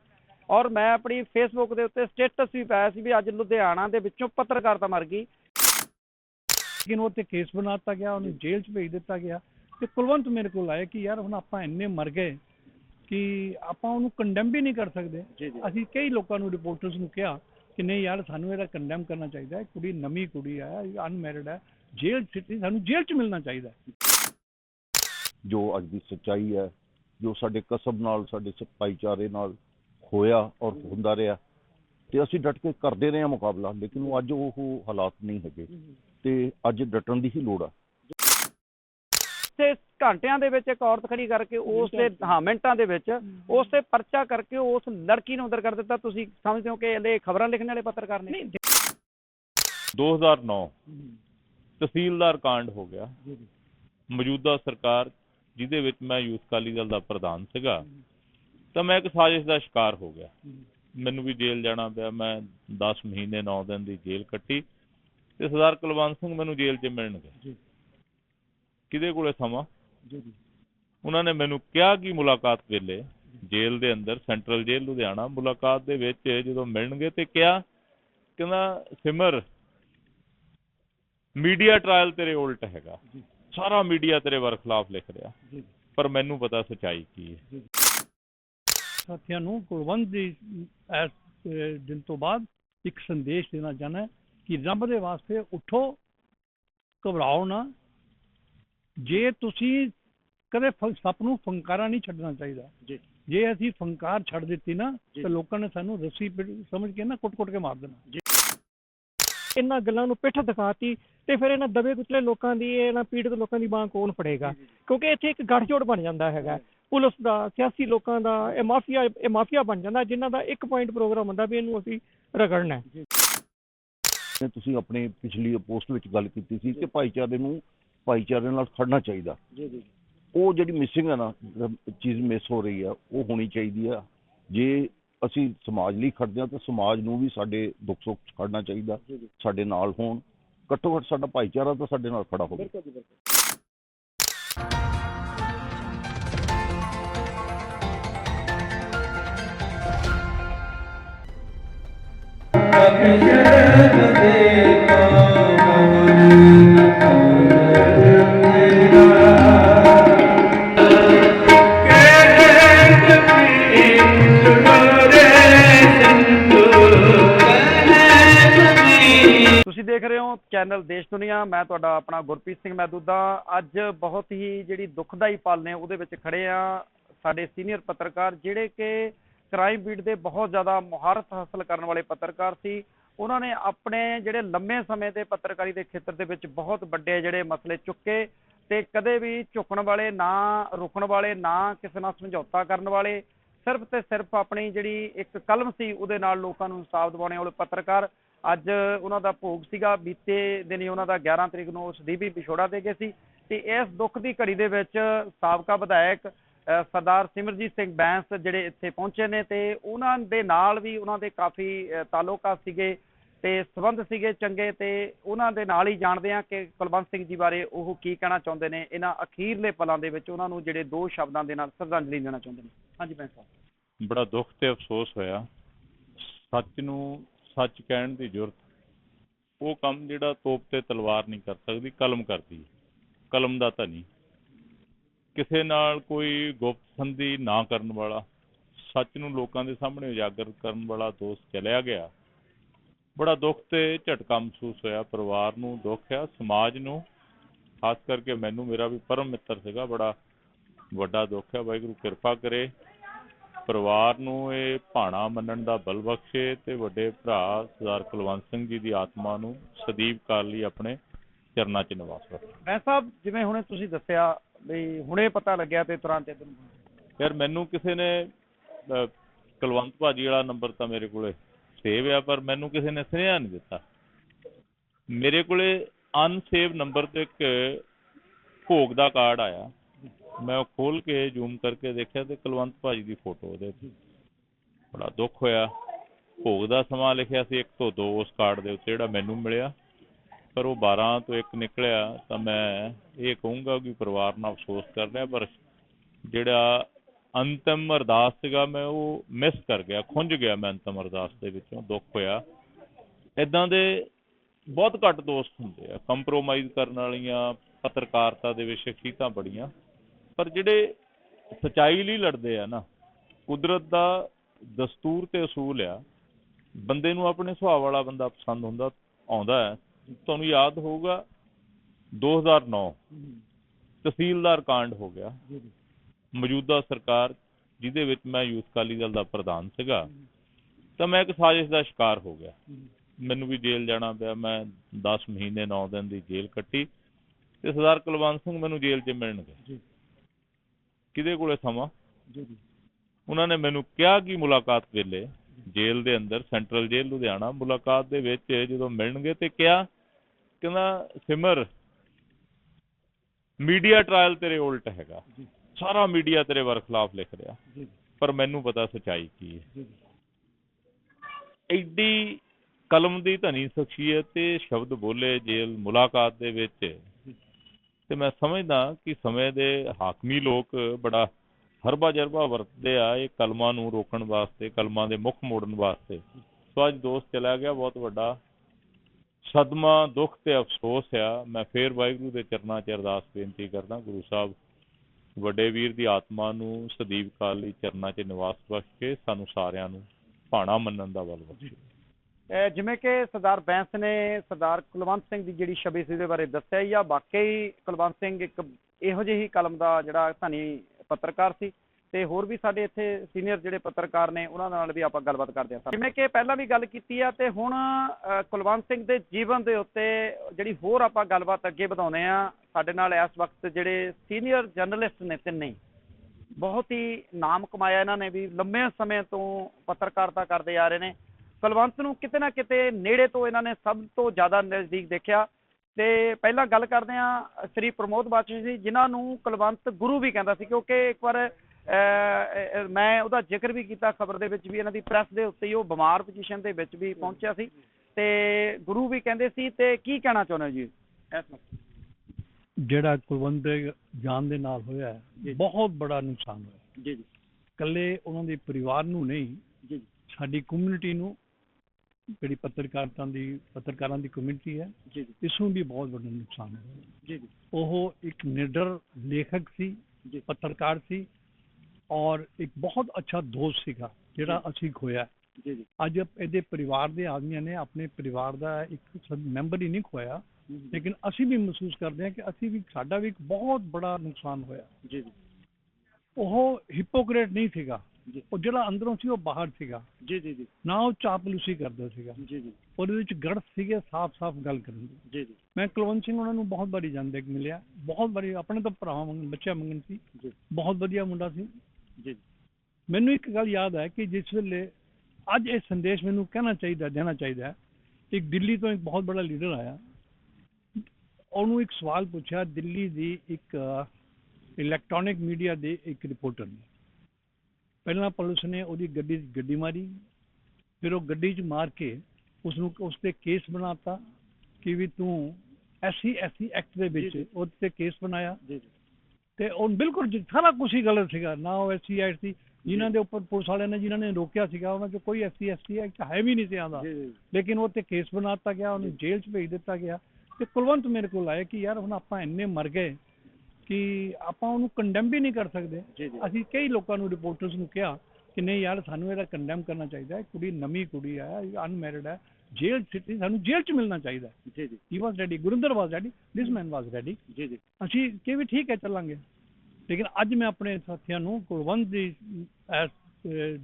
B: ਔਰ ਮੈਂ ਆਪਣੀ ਫੇਸਬੁੱਕ ਦੇ ਉੱਤੇ ਸਟੇਟਸ ਵੀ ਪਾਇਆ ਸੀ ਵੀ ਅੱਜ ਲੁਧਿਆਣਾ ਦੇ ਵਿੱਚੋਂ ਪੱਤਰਕਾਰਤਾ ਮਰ ਗਈ।
A: ਲੇਕਿਨ ਉਹ ਤੇ ਕੇਸ ਬਣਾਤਾ ਗਿਆ ਉਹਨੂੰ ਜੇਲ੍ਹ 'ਚ ਭੇਜ ਦਿੱਤਾ ਗਿਆ। ਤੇ ਕੁਲਵੰਤ ਮੇਰੇ ਕੋਲ ਆਇਆ ਕਿ ਯਾਰ ਹੁਣ ਆਪਾਂ ਇੰਨੇ ਮਰ ਗਏ ਕਿ ਆਪਾਂ ਉਹਨੂੰ ਕੰਡੈਮ ਵੀ ਨਹੀਂ ਕਰ ਸਕਦੇ। ਅਸੀਂ ਕਈ ਲੋਕਾਂ ਨੂੰ ਰਿਪੋਰਟਰਸ ਨੂੰ ਕਿਹਾ ਕਿ ਨਹੀਂ ਯਾਰ ਸਾਨੂੰ ਇਹਦਾ ਕੰਡੈਮ ਕਰਨਾ ਚਾਹੀਦਾ ਹੈ ਕੁੜੀ ਨਵੀਂ ਕੁੜੀ ਹੈ ਅਨਮੈਰਿਡ ਹੈ ਜੇਲ੍ਹ ਸਿੱਟੀ ਸਾਨੂੰ ਜੇਲ੍ਹ 'ਚ ਮਿਲਣਾ ਚਾਹੀਦਾ ਹੈ।
C: ਜੋ ਅੱਜ ਦੀ ਸੱਚਾਈ ਹੈ ਜੋ ਸਾਡੇ ਕਸਬ ਨਾਲ ਸਾਡੇ ਸ- ਭਾਈਚਾਰੇ ਨਾਲ ਹੋਇਆ ਔਰ ਹੁੰਦਾ ਰਿਹਾ ਤੇ ਅਸੀਂ ਡਟ ਕੇ ਕਰਦੇ ਰਹੇ ਹਾਂ ਮੁਕਾਬਲਾ ਲੇਕਿਨ ਉਹ ਅੱਜ ਉਹ ਹਾਲਾਤ ਨਹੀਂ ਹੈਗੇ ਤੇ ਅੱਜ ਡਟਣ ਦੀ ਹੀ ਲੋੜ ਆ
B: ਤੇ ਘੰਟਿਆਂ ਦੇ ਵਿੱਚ ਇੱਕ ਔਰਤ ਖੜੀ ਕਰਕੇ ਉਸ ਦੇ ਹਾਂ ਮਿੰਟਾਂ ਦੇ ਵਿੱਚ ਉਸ ਤੇ ਪਰਚਾ ਕਰਕੇ ਉਸ ਲੜਕੀ ਨੂੰ ਅੰਦਰ ਕਰ ਦਿੱਤਾ। ਤੁਸੀਂ ਸਮਝਦੇ ਹੋ ਕਿ ਇਹ ਖਬਰਾਂ ਲਿਖਣ ਵਾਲੇ ਪੱਤਰਕਾਰ ਨੇ?
D: 2009 ਤਹਿਸੀਲਦਾਰ ਕਾਂਡ ਹੋ ਗਿਆ। ਮੌਜੂਦਾ ਸਰਕਾਰ ਜਿਹਦੇ ਵਿੱਚ ਮੈਂ ਯੂਥ ਦਲ ਦਾ ਪ੍ਰਧਾਨ ਸੀਗਾ ਤਾਂ ਮੈਂ ਇੱਕ ਸਾਜ਼ਿਸ਼ ਦਾ ਸ਼ਿਕਾਰ ਹੋ ਗਿਆ। ਮੈਨੂੰ ਵੀ ਜੇਲ੍ਹ ਜਾਣਾ ਪਿਆ। ਮੈਂ 10 ਮਹੀਨੇ 9 ਦਿਨ ਦੀ ਜੇਲ੍ਹ ਕੱਟੀ ਤੇ ਸਰਦਾਰ ਕੁਲਵੰਤ ਸਿੰਘ ਮੈਨੂੰ ਜੇਲ੍ਹ 'ਚ ਮਿਲਣਗੇ
A: ਜੀ।
D: ਕਿਹਦੇ ਕੋਲੇ ਸਮਾਂ? ਉਹਨਾਂ ਨੇ ਮੈਨੂੰ ਕਿਹਾ ਕਿ ਮੁਲਾਕਾਤ ਵੇਲੇ ਜੇਲ੍ਹ ਦੇ ਅੰਦਰ ਸੈਂਟਰਲ ਜੇਲ੍ਹ ਲੁਧਿਆਣਾ ਮੁਲਾਕਾਤ ਦੇ ਵਿੱਚ ਜਦੋਂ ਮਿਲਣਗੇ ਤੇ ਕਿਹਾ ਕਹਿੰਦਾ ਸਿਮਰ ਮੀਡੀਆ ਟ੍ਰਾਇਲ ਤੇਰੇ ਉਲਟ ਹੈਗਾ। ਸਾਰਾ ਮੀਡੀਆ ਤੇਰੇ ਵਰਖਲਾਫ ਲਿਖ ਰਿਹਾ। ਪਰ ਮੈਨੂੰ ਪਤਾ ਸਚਾਈ ਕੀ ਹੈ।
A: ਸਾਥੀਆਂ ਨੂੰ ਕੁਲਵੰਤ ਦੀ ਇਸ ਦਿਨ ਤੋਂ ਬਾਅਦ ਇੱਕ ਸੰਦੇਸ਼ ਦੇਣਾ ਚਾਹੁੰਦਾ ਹੈ ਕਿ ਰੱਬ ਦੇ ਵਾਸਤੇ ਉਠੋ ਘਬਰਾਓ ਨਾ। ਜੇ ਤੁਸੀਂ ਕਦੇ ਸੱਪ ਨੂੰ ਫੰਕਾਰਾ ਨਹੀਂ ਛੱਡਣਾ ਚਾਹੀਦਾ
B: ਜੀ।
A: ਜੇ ਅਸੀਂ ਫੰਕਾਰ ਛੱਡ ਦਿੱਤੀ ਨਾ। ਤੇ ਲੋਕਾਂ ਨੇ ਸਾਨੂੰ ਰੱਸੀ ਸਮਝ ਕੇ ਨਾ ਕੁੱਟ-ਕੁੱਟ ਕੇ ਮਾਰ ਦੇਣਾ।
E: ਇਹਨਾਂ ਗੱਲਾਂ ਨੂੰ ਪਿੱਠ ਦਿਖਾਤੀ ਤੇ ਫਿਰ ਇਹਨਾਂ ਦਬੇ ਕੁਚਲੇ ਲੋਕਾਂ ਦੀ ਇਹਨਾਂ ਪੀੜਤ ਲੋਕਾਂ ਦੀ ਬਾਂਹ ਕੌਣ ਫੜੇਗਾ? ਕਿਉਂਕਿ ਇੱਥੇ ਇੱਕ ਗੱਠਜੋੜ ਬਣ ਜਾਂਦਾ ਹੈਗਾ। ਪੁਲਿਸ ਦਾ ਸਿਆਸੀ ਲੋਕਾਂ ਦਾ ਇਹ ਮਾਫੀਆ ਇਹ ਮਾਫੀਆ ਬਣ ਜਾਂਦਾ ਜਿਨ੍ਹਾਂ ਦਾ ਇੱਕ ਪੁਆਇੰਟ ਪ੍ਰੋਗਰਾਮ ਹੁੰਦਾ ਵੀ ਇਹਨੂੰ ਅਸੀਂ ਰਗੜਨਾ ਹੈ।
C: ਤੁਸੀਂ ਆਪਣੇ ਪਿਛਲੀ ਪੋਸਟ ਵਿੱਚ ਗੱਲ ਕੀਤੀ ਸੀ ਕਿ ਭਾਈਚਾਰੇ ਨੂੰ ਭਾਈਚਾਰੇ ਨਾਲ ਖੜਨਾ ਚਾਹੀਦਾ।
B: ਜੀ ਜੀ।
C: ਉਹ ਜਿਹੜੀ ਮਿਸਿੰਗ ਹੈ ਨਾ ਚੀਜ਼ ਮਿਸ ਹੋ ਰਹੀ ਆ ਉਹ ਹੋਣੀ ਚਾਹੀਦੀ ਆ। ਜੇ ਅਸੀਂ ਸਮਾਜ ਲਈ ਖੜਦੇ ਹਾਂ ਤਾਂ ਸਮਾਜ ਨੂੰ ਵੀ ਸਾਡੇ ਦੁੱਖ ਸੁੱਖ ਖੜਨਾ ਚਾਹੀਦਾ ਸਾਡੇ ਨਾਲ ਹੋਣ। ਘੱਟੋ ਘੱਟ ਸਾਡਾ ਭਾਈਚਾਰਾ ਤਾਂ ਸਾਡੇ ਨਾਲ ਖੜਾ ਹੋਵੇ।
B: ਬਿਲਕੁਲ ਜੀ ਹੋ ਚੈਨਲ ਦੇਸ਼ ਦੁਨੀਆ, ਮੈਂ ਤੁਹਾਡਾ ਆਪਣਾ ਗੁਰਪ੍ਰੀਤ ਸਿੰਘ ਮਹਿਦੂਦਾ ਅੱਜ ਬਹੁਤ ਹੀ ਜਿਹੜੀ ਦੁਖਦਾਈ ਪਲ ਨੇ, ਉਹਦੇ ਵਿੱਚ ਖੜੇ ਆ ਸਾਡੇ ਸੀਨੀਅਰ ਪੱਤਰਕਾਰ, ਜਿਹੜੇ ਕਿ ਕ੍ਰਾਈਮ ਬੀਟ ਦੇ ਬਹੁਤ ਜ਼ਿਆਦਾ ਮੁਹਾਰਤ ਹਾਸਲ ਕਰਨ ਵਾਲੇ ਪੱਤਰਕਾਰ ਸੀ। ਉਹਨਾਂ ਨੇ ਆਪਣੇ ਜਿਹੜੇ ਲੰਮੇ ਸਮੇਂ ਦੇ ਪੱਤਰਕਾਰੀ ਦੇ ਖੇਤਰ ਦੇ ਵਿੱਚ ਬਹੁਤ ਵੱਡੇ ਜਿਹੜੇ ਮਸਲੇ ਚੁੱਕੇ ਤੇ ਕਦੇ ਵੀ ਝੁਕਣ ਵਾਲੇ ਨਾ, ਰੁਕਣ ਵਾਲੇ ਨਾ, ਕਿਸੇ ਨਾਲ ਸਮਝੌਤਾ ਕਰਨ ਵਾਲੇ, ਸਿਰਫ ਤੇ ਸਿਰਫ ਆਪਣੀ ਜਿਹੜੀ ਇੱਕ ਕਲਮ ਸੀ, ਉਹਦੇ ਨਾਲ ਲੋਕਾਂ ਨੂੰ ਇਨਸਾਫ ਦਿਵਾਉਣੇ ਵਾਲੇ ਪੱਤਰਕਾਰ। ਅੱਜ ਉਹਨਾਂ ਦਾ ਭੋਗ ਸੀਗਾ, ਬੀਤੇ ਦਿਨੀ ਉਹਨਾਂ ਦਾ 11 ਤਰੀਕ ਨੂੰ ਉਸ ਦੀ ਵੀ ਵਿਛੋੜਾ ਦੇ ਗਏ ਸੀ। ਤੇ ਇਸ ਦੁੱਖ ਦੀ ਘੜੀ ਦੇ ਵਿੱਚ ਸਾਬਕਾ ਵਿਧਾਇਕ ਸਰਦਾਰ ਸਿਮਰਜੀਤ ਸਿੰਘ ਬੈਂਸ ਜਿਹੜੇ ਇੱਥੇ ਪਹੁੰਚੇ ਨੇ ਤੇ ਉਹਨਾਂ ਦੇ ਨਾਲ ਵੀ ਉਹਨਾਂ ਦੇ ਕਾਫੀ ਤਾਲੁਕਾ ਸੀਗੇ ਤੇ ਸਬੰਧ ਸੀਗੇ ਚੰਗੇ ਤੇ ਉਹਨਾਂ ਦੇ ਨਾਲ ਹੀ ਜਾਣਦੇ ਆ ਕਿ ਕੁਲਵੰਤ ਸਿੰਘ ਜੀ ਬਾਰੇ ਉਹ ਕੀ ਕਹਿਣਾ ਚਾਹੁੰਦੇ ਨੇ। ਇਹਨਾਂ ਅਖੀਰਲੇ ਪਲਾਂ ਦੇ ਵਿੱਚ ਉਹਨਾਂ ਨੂੰ ਜਿਹੜੇ ਦੋ ਸ਼ਬਦਾਂ ਦੇ ਨਾਲ ਸ਼ਰਧਾਂਜਲੀ ਦੇਣਾ ਚਾਹੁੰਦੇ ਨੇ। ਹਾਂਜੀ ਬੈਂਸ ਸਾਹਿਬ।
D: ਬੜਾ ਦੁੱਖ ਤੇ ਅਫਸੋਸ ਹੋਇਆ। ਸੱਚ ਨੂੰ ਸੱਚ ਕਹਿਣ ਦੀ ਜ਼ਰੂਰਤ ਉਹ ਕੰਮ ਜਿਹੜਾ ਤੋਪ ਤੇ ਤਲਵਾਰ ਨਹੀਂ ਕਰ ਸਕਦੀ, ਕਲਮ ਕਰਦੀ ਹੈ। ਕਲਮ ਦਾ ਧਨੀ। ਕਿਸੇ ਨਾਲ ਕੋਈ ਗੁਪਤ ਸੰਧੀ ਨਾ ਕਰਨ ਵਾਲਾ, ਸੱਚ ਨੂੰ ਲੋਕਾਂ ਦੇ ਸਾਹਮਣੇ ਉਜਾਗਰ ਕਰਨ ਵਾਲਾ ਦੋਸਤ ਚਲਿਆ ਗਿਆ। ਬੜਾ ਦੁੱਖ ਤੇ ਝਟਕਾ ਮਹਿਸੂਸ ਹੋਇਆ। ਪਰਿਵਾਰ ਨੂੰ ਦੁੱਖ ਆ, ਸਮਾਜ ਨੂੰ, ਖਾਸ ਕਰਕੇ ਮੈਨੂੰ, ਮੇਰਾ ਵੀ ਪਰਮ ਮਿੱਤਰ ਸੀਗਾ। ਬੜਾ ਵੱਡਾ ਦੁੱਖ ਹੈ ਵਾਹਿਗੁਰੂ ਕਿਰਪਾ ਕਰੇ। ਪਰਿਵਾਰ ਨੂੰ ਇਹ ਭਾਣਾ ਮੰਨਣ ਦਾ ਬਲ ਬਖਸ਼ੇ ਤੇ ਵੱਡੇ ਭਰਾ ਸਰਦਾਰ ਕੁਲਵੰਤ ਸਿੰਘ ਜੀ ਦੀ ਆਤਮਾ ਨੂੰ ਸਦੀਵ ਕਾਲ ਲਈ ਆਪਣੇ ਚਰਨਾਂ 'ਚ ਨਿਵਾਸ ਬਖਸ਼ੇ
B: ਬੈਂਸ ਸਾਹਿਬ ਜਿਵੇਂ ਹੁਣੇ ਤੁਸੀਂ ਦੱਸਿਆ ਵੀ ਹੁਣੇ ਪਤਾ ਲੱਗਿਆ ਤੇ ਤੁਰੰਤ ਇੱਧਰ
D: ਯਾਰ ਮੈਨੂੰ ਕਿਸੇ ਨੇ ਕੁਲਵੰਤ ਭਾਜੀ ਵਾਲਾ ਨੰਬਰ ਤਾਂ ਮੇਰੇ ਕੋਲੇ ਸੇਵ ਆ ਪਰ ਮੈਨੂੰ ਕਿਸੇ ਨੇ ਸੁਨੇਹਾ ਨਹੀਂ ਦਿੱਤਾ। ਮੇਰੇ ਕੋਲੇ ਅਨਸੇਵ ਨੰਬਰ ਤੇ ਇੱਕ ਭੋਗ ਦਾ ਕਾਰਡ ਆਇਆ। ਮੈਂ ਉਹ ਖੋਲ ਕੇ ਜ਼ੂਮ ਕਰਕੇ ਦੇਖਿਆ ਤੇ ਕੁਲਵੰਤ ਭਾਜੀ ਦੀ ਫੋਟੋ ਉਹਦੇ ਤੇ ਬੜਾ ਦੁੱਖ ਹੋਇਆ। ਭੋਗ ਦਾ ਸਮਾਂ ਲਿਖਿਆ ਸੀ 1 ਤੋਂ 2 ਉਸ ਕਾਰਡ ਦੇ ਉੱਤੇ ਜਿਹੜਾ ਮੈਨੂੰ ਮਿਲਿਆ। ਪਰ ਉਹ 12 ਤੋਂ 1 ਨਿਕਲਿਆ ਤਾਂ ਮੈਂ ਇਹ ਕਹੂੰਗਾ ਕਿ ਪਰਿਵਾਰ ਨਾਲ ਅਫਸੋਸ ਕਰ ਰਿਹਾ, ਪਰ ਜਿਹੜਾ ਅੰਤਮ ਅਰਦਾਸ ਸੀਗਾ ਮੈਂ ਉਹ ਮਿਸ ਕਰ ਗਿਆ, ਖੁੰਝ ਗਿਆ ਮੈਂ ਅੰਤਮ ਅਰਦਾਸ ਦੇ ਵਿੱਚੋਂ, ਦੁੱਖ ਹੋਇਆ। ਇਦਾਂ ਦੇ ਬਹੁਤ ਘੱਟ ਦੋਸਤ ਹੁੰਦੇ ਆ। ਕੰਪਰੋਮਾਈਜ਼ ਕਰਨ ਵਾਲੀਆਂ, ਪੱਤਰਕਾਰਤਾ ਦੇ ਵਿੱਚ ਸ਼ਖਸੀਅਤਾਂ ਬੜੀਆਂ। ਪਰ ਜਿਹੜੇ ਸਚਾਈ ਲਈ ਲੜਦੇ ਆ ਨਾ ਕੁਦਰਤ ਦਾ ਦਸਤੂਰ ਤੇ ਅਸੂਲ ਆ ਬੰਦੇ ਨੂੰ ਆਪਣੇ ਸੁਭਾਅ ਵਾਲਾ ਬੰਦਾ ਪਸੰਦ ਹੁੰਦਾ ਆਉਂਦਾ ਹੈ। ਤੁਹਾਨੂੰ ਯਾਦ ਹੋਊਗਾ 2009 ਤਹਿਸੀਲਦਾਰ ਕਾਂਡ ਹੋ ਗਿਆ। ਮੌਜੂਦਾ ਸਰਕਾਰ ਜਿਹਦੇ ਵਿੱਚ ਮੈਂ ਯੂਥ ਅਕਾਲੀ ਦਲ ਦਾ ਪ੍ਰਧਾਨ ਸੀਗਾ ਤਾਂ ਮੈਂ ਇੱਕ ਸਾਜ਼ਿਸ਼ ਦਾ ਸ਼ਿਕਾਰ ਹੋ ਗਿਆ। ਮੈਨੂੰ ਵੀ ਜੇਲ੍ਹ ਜਾਣਾ ਪਿਆ ਮੈਂ 10 ਮਹੀਨੇ 9 ਦਿਨ ਦੀ ਜੇਲ੍ਹ ਕੱਟੀ ਤੇ ਸਰਦਾਰ ਕੁਲਵੰਤ ਸਿੰਘ ਮੈਨੂੰ ਜੇਲ੍ਹ 'ਚ ਮਿਲਣਗੇ। ਕਿਹਦੇ ਕੋਲੇ ਸਮਾਂ?
B: ਜੀ ਜੀ।
D: ਉਹਨਾਂ ਨੇ ਮੈਨੂੰ ਕਿਹਾ ਕਿ ਮੁਲਾਕਾਤ ਵੇਲੇ ਜੇਲ੍ਹ ਦੇ ਅੰਦਰ ਸੈਂਟਰਲ ਜੇਲ੍ਹ ਲੁਧਿਆਣਾ ਮੁਲਾਕਾਤ ਦੇ ਵਿੱਚ ਜਦੋਂ ਮਿਲਣਗੇ ਤੇ ਕਿਹਾ ਕਹਿੰਦਾ ਸਿਮਰ ਮੀਡੀਆ ਟ੍ਰਾਇਲ ਤੇਰੇ ਉਲਟ ਹੈਗਾ। ਸਾਰਾ ਮੀਡੀਆ ਤੇਰੇ ਵਰਖਲਾਫ ਲਿਖ ਰਿਹਾ। ਪਰ ਮੈਨੂੰ ਪਤਾ ਸਚਾਈ ਕੀ ਹੈ। ਐਡੀ ਕਲਮ ਦੀ ਧਨੀ ਸ਼ਖਸੀਅਤ ਤੇ ਸ਼ਬਦ ਬੋਲੇ ਜੇਲ੍ਹ ਮੁਲਾਕਾਤ ਦੇ ਵਿੱਚ ਤੇ ਮੈਂ ਸਮਝਦਾ ਕਿ ਸਮੇਂ ਦੇ ਹਾਕਮੀ ਲੋਕ ਬੜਾ ਹਰਬਾ ਜਰਬਾ ਵਰਤਦੇ ਆ ਇਹ ਕਲਮਾਂ ਨੂੰ ਰੋਕਣ ਵਾਸਤੇ, ਕਲਮਾਂ ਦੇ ਮੁੱਖ ਮੋੜਨ ਵਾਸਤੇ। ਸੋ ਅੱਜ ਦੋਸਤ ਚਲਾ ਗਿਆ, ਬਹੁਤ ਵੱਡਾ ਸਦਮਾ, ਦੁੱਖ ਤੇ ਅਫਸੋਸ ਆ। ਮੈਂ ਫੇਰ ਵਾਹਿਗੁਰੂ ਦੇ ਚਰਨਾਂ 'ਚ ਅਰਦਾਸ ਬੇਨਤੀ ਕਰਦਾ, ਗੁਰੂ ਸਾਹਿਬ ਵੱਡੇ ਵੀਰ ਦੀ ਆਤਮਾ ਨੂੰ ਸਦੀਵ ਕਾਲ ਲਈ ਚਰਨਾਂ 'ਚ ਨਿਵਾਸ ਬਖਸ਼ ਕੇ ਸਾਨੂੰ ਸਾਰਿਆਂ ਨੂੰ ਭਾਣਾ ਮੰਨਣ ਦਾ ਬਲ ਬਖਸ਼ੇ।
B: ਜਿਵੇਂ ਕਿ ਸਰਦਾਰ ਬੈਂਸ ਨੇ ਸਰਦਾਰ ਕੁਲਵੰਤ ਸਿੰਘ ਦੀ ਜਿਹੜੀ ਛਵੀ ਸੀ ਦੇ ਬਾਰੇ ਦੱਸਿਆ ਹੀ ਆ ਵਾਕਈ ਕੁਲਵੰਤ ਸਿੰਘ ਇੱਕ ਇਹੋ ਜਿਹੀ ਕਲਮ ਦਾ ਜਿਹੜਾ ਧਨੀ ਪੱਤਰਕਾਰ ਸੀ ਤੇ ਹੋਰ ਵੀ ਸਾਡੇ ਇੱਥੇ ਸੀਨੀਅਰ ਜਿਹੜੇ ਪੱਤਰਕਾਰ ਨੇ ਉਹਨਾਂ ਨਾਲ ਵੀ ਆਪਾਂ ਗੱਲਬਾਤ ਕਰਦੇ ਹਾਂ। ਜਿਵੇਂ ਕਿ ਪਹਿਲਾਂ ਵੀ ਗੱਲ ਕੀਤੀ ਆ ਤੇ ਹੁਣ ਅਹ, ਕੁਲਵੰਤ ਸਿੰਘ ਦੇ ਜੀਵਨ ਦੇ ਉੱਤੇ ਜਿਹੜੀ ਹੋਰ ਆਪਾਂ ਗੱਲਬਾਤ ਅੱਗੇ ਵਧਾਉਂਦੇ ਆ ਸਾਡੇ ਨਾਲ ਇਸ ਵਕਤ ਜਿਹੜੇ ਸੀਨੀਅਰ ਜਰਨਲਿਸਟ ਨੇ ਤਿੰਨੇ ਬਹੁਤ ਹੀ ਨਾਮ ਕਮਾਇਆ ਇਹਨਾਂ ਨੇ ਵੀ ਲੰਮੇ ਸਮੇਂ ਤੋਂ ਪੱਤਰਕਾਰਤਾ ਕਰਦੇ ਆ ਰਹੇ ਨੇ। ਕੁਲਵੰਤ ਨੂੰ ਕਿਤੇ ਨਾ ਕਿਤੇ ਨੇੜੇ ਤੋਂ ਇਹਨਾਂ ਨੇ ਸਭ ਤੋਂ ਜ਼ਿਆਦਾ ਨਜ਼ਦੀਕ ਦੇਖਿਆ। ਤੇ ਪਹਿਲਾਂ ਗੱਲ ਕਰਦੇ ਆ ਸ੍ਰੀ ਪ੍ਰਮੋਦ ਬਾਚੀ ਜੀ ਜਿਨ੍ਹਾਂ ਨੂੰ ਕੁਲਵੰਤ ਗੁਰੂ ਵੀ ਕਹਿੰਦਾ ਸੀ ਕਿਉਂਕਿ ਇੱਕ ਵਾਰ ਮੈਂ ਉਹਦਾ ਜ਼ਿਕਰ ਵੀ ਕੀਤਾ ਖਬਰ ਦੇ ਵਿੱਚ ਵੀ ਇਹਨਾਂ ਦੀ ਪ੍ਰੈਸ ਦੇ ਉੱਤੇ ਹੀ ਉਹ ਬਿਮਾਰ ਪੋਜੀਸ਼ਨ ਦੇ ਵਿੱਚ ਵੀ ਪਹੁੰਚਿਆ ਸੀ। ਤੇ ਗੁਰੂ ਵੀ ਕਹਿੰਦੇ ਸੀ ਤੇ ਕੀ ਕਹਿਣਾ ਚਾਹੁੰਦੇ ਹੋ ਜੀ?
A: ਜਿਹੜਾ ਕੁਲਵੰਤ ਦੇ ਜਾਨ ਦੇ ਨਾਲ ਹੋਇਆ ਹੈ। ਬਹੁਤ ਬੜਾ ਨੁਕਸਾਨ ਹੋਇਆ
B: ਜੀ ਜੀ।
A: ਇਕੱਲੇ ਉਹਨਾਂ ਦੇ ਪਰਿਵਾਰ ਨੂੰ ਨਹੀਂ
B: ਜੀ
A: ਸਾਡੀ ਕਮਿਊਨਿਟੀ ਨੂੰ ਜਿਹੜੀ ਪੱਤਰਕਾਰਤਾ ਦੀ ਪੱਤਰਕਾਰਾਂ ਦੀ ਕਮਿਊਨਿਟੀ ਹੈ
B: ਜੀ ਜੀ।
A: ਇਸ ਨੂੰ ਵੀ ਬਹੁਤ ਵੱਡਾ ਨੁਕਸਾਨ ਹੋਇਆ।
B: ਜੀ ਜੀ।
A: ਉਹ ਇੱਕ ਨਿਡਰ ਲੇਖਕ ਸੀ
B: ਜੀ।
A: ਪੱਤਰਕਾਰ ਸੀ ਔਰ ਇੱਕ ਬਹੁਤ ਅੱਛਾ ਦੋਸਤ ਸੀਗਾ ਜਿਹੜਾ ਅਸੀਂ ਖੋਇਆ।
B: ਜੀ ਜੀ।
A: ਅੱਜ ਇਹਦੇ ਪਰਿਵਾਰ ਦੇ ਆਦਮੀਆਂ ਨੇ ਆਪਣੇ ਪਰਿਵਾਰ ਦਾ ਇੱਕ ਮੈਂਬਰ ਹੀ ਨਹੀਂ ਖੋਇਆ ਲੇਕਿਨ ਅਸੀਂ ਵੀ ਮਹਿਸੂਸ ਕਰਦੇ ਹਾਂ ਕਿ ਅਸੀਂ ਵੀ ਸਾਡਾ ਵੀ ਇੱਕ ਬਹੁਤ ਬੜਾ ਨੁਕਸਾਨ ਹੋਇਆ।
B: ਜੀ ਜੀ।
A: ਉਹ ਹਿਪੋਕਰੇਟ ਨਹੀਂ ਸੀਗਾ। ਉਹ ਜਿਹੜਾ ਅੰਦਰੋਂ ਸੀ ਉਹ ਬਾਹਰ ਸੀਗਾ।
B: ਜੀ ਜੀ ਜੀ।
A: ਨਾ ਉਹ ਚਾਪਲੂਸੀ ਕਰਦਾ ਸੀਗਾ।
B: ਜੀ ਜੀ।
A: ਉਹਦੇ ਵਿੱਚ ਗੜਤ ਸੀਗੇ ਸਾਫ਼-ਸਾਫ਼ ਗੱਲ ਕਰਨ ਦੀ।
B: ਜੀ ਜੀ।
A: ਮੈਂ ਕੁਲਵੰਤ ਸਿੰਘ ਉਹਨਾਂ ਨੂੰ ਬਹੁਤ ਵਾਰੀ ਜਾਣਦੇ ਮਿਲਿਆ। ਬਹੁਤ ਵਾਰੀ ਆਪਣੇ ਤਾਂ ਭਰਾਵਾਂ ਮੰਗਣ ਬੱਚਿਆਂ ਮੰਗਣ ਸੀ।
B: ਜੀ।
A: ਬਹੁਤ ਵਧੀਆ ਮੁੰਡਾ ਸੀ।
B: ਜੀ।
A: ਮੈਨੂੰ ਇੱਕ ਗੱਲ ਯਾਦ ਹੈ ਕਿ ਜਿਸ ਵੇਲੇ ਅੱਜ ਇਹ ਸੰਦੇਸ਼ ਮੈਨੂੰ ਕਹਿਣਾ ਚਾਹੀਦਾ ਦੇਣਾ ਚਾਹੀਦਾ ਇੱਕ ਦਿੱਲੀ ਤੋਂ ਇੱਕ ਬਹੁਤ ਬੜਾ ਲੀਡਰ ਆਇਆ। ਉਹਨੂੰ ਇੱਕ ਸਵਾਲ ਪੁੱਛਿਆ ਦਿੱਲੀ ਦੀ ਇੱਕ ਇਲੈਕਟ੍ਰੋਨਿਕ ਮੀਡੀਆ ਦੇ ਇੱਕ ਰਿਪੋਰਟਰ ਨੇ। ਪਹਿਲਾਂ ਪੁਲਿਸ ਨੇ ਉਹਦੀ ਗੱਡੀ ਗੱਡੀ ਮਾਰੀ ਫਿਰ ਉਹ ਗੱਡੀ 'ਚ ਮਾਰ ਕੇ ਉਸ ਨੂੰ ਉਸ ਤੇ ਕੇਸ ਬਣਾਤਾ ਕਿ ਵੀ ਤੂੰ ਐਸਸੀ ਐਸਸੀ ਐਕਟ ਦੇ ਵਿੱਚ
B: ਜੀ।
A: ਉਹਦੇ ਤੇ ਕੇਸ ਬਣਾਇਆ।
B: ਜੀ ਜੀ।
A: ਤੇ ਉਹ ਬਿਲਕੁਲ ਸਾਰਾ ਕੁਝ ਹੀ ਗਲਤ ਸੀਗਾ। ਨਾ ਉਹ ਐਸਸੀ ਐਕਟ ਸੀ ਜਿਨ੍ਹਾਂ ਦੇ ਉੱਪਰ ਪੁਲਿਸ ਵਾਲਿਆਂ ਨੇ ਜਿਨ੍ਹਾਂ ਨੇ ਰੋਕਿਆ ਸੀਗਾ ਉਹਨਾਂ 'ਚ ਕੋਈ ਐਸਸੀ ਐਸਟੀ ਐਕਟ ਹੈ ਵੀ ਨਹੀਂ ਸੀ
B: ਜੀ
A: ਲੇਕਿਨ ਉਹ ਤੇ ਕੇਸ ਬਣਾ ਦਿੱਤਾ ਗਿਆ ਉਹਨੂੰ ਜੇਲ੍ਹ 'ਚ ਭੇਜ ਦਿੱਤਾ ਗਿਆ। ਤੇ ਕੁਲਵੰਤ ਮੇਰੇ ਕੋਲ ਆਇਆ ਕਿ ਯਾਰ ਹੁਣ ਆਪਾਂ ਇੰਨੇ ਮਰ ਗਏ ਕਿ ਆਪਾਂ ਉਹਨੂੰ ਕੰਡੈਮ ਵੀ ਨਹੀਂ ਕਰ ਸਕਦੇ। ਅਸੀਂ ਕਈ ਲੋਕਾਂ ਨੂੰ ਰਿਪੋਰਟਰਸ ਨੂੰ ਕਿਹਾ ਕਿ ਨਹੀਂ ਯਾਰ ਸਾਨੂੰ ਇਹਦਾ ਕੰਡੈਮ ਕਰਨਾ ਚਾਹੀਦਾ ਹੈ ਕੁੜੀ ਨਵੀਂ ਕੁੜੀ ਹੈ ਅਨਮੈਰਿਡ ਹੈ ਜੇਲ੍ਹ ਸਿਟੀ ਸਾਨੂੰ ਜੇਲ੍ਹ 'ਚ ਮਿਲਣਾ ਚਾਹੀਦਾ
B: ਜੀ ਜੀ।
A: He was ready Gurinder was ready this man was ready
B: ਜੀ ਜੀ।
A: ਅਸੀਂ ਕਿ ਵੀ ਠੀਕ ਹੈ ਚੱਲਾਂਗੇ। ਲੇਕਿਨ ਅੱਜ ਮੈਂ ਆਪਣੇ ਸਾਥੀਆਂ ਨੂੰ ਕੁਲਵੰਤ ਦੀ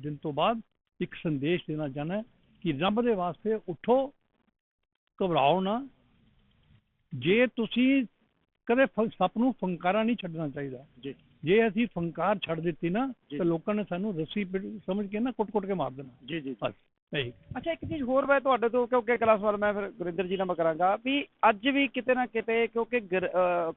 A: ਦਿਨ ਤੋਂ ਬਾਅਦ ਇੱਕ ਸੰਦੇਸ਼ ਦੇਣਾ ਚਾਹੁੰਦਾ ਕਿ ਰੱਬ ਦੇ ਵਾਸਤੇ ਉਠੋ ਘਬਰਾਓ ਨਾ। ਜੇ ਤੁਸੀਂ ਕਦੇ ਫਲ ਸੱਪ ਨੂੰ ਫੰਕਾਰਾ ਨਹੀਂ ਛੱਡਣਾ ਚਾਹੀਦਾ।
B: ਜੀ।
A: ਜੇ ਅਸੀਂ ਫੰਕਾਰ ਛੱਡ ਦਿੱਤੀ ਨਾ। ਤਾਂ ਲੋਕਾਂ ਨੇ ਸਾਨੂੰ ਰੱਸੀ ਸਮਝ ਕੇ ਨਾ ਕੁੱਟ-ਕੁੱਟ ਕੇ ਮਾਰ ਦੇਣਾ।
B: ਜੀ ਜੀ
A: ਬਸ ਇਹੀ।
B: ਅੱਛਾ ਇੱਕ ਚੀਜ਼ ਹੋਰ ਮੈਂ ਤੁਹਾਡੇ ਤੋਂ ਕਿਉਂਕਿ ਅਗਲਾ ਸਵਾਲ ਮੈਂ ਫਿਰ ਗੁਰਿੰਦਰ ਜੀ ਨਾਲ ਕਰਾਂਗਾ ਵੀ ਅੱਜ ਵੀ ਕਿਤੇ ਨਾ ਕਿਤੇ ਕਿਉਂਕਿ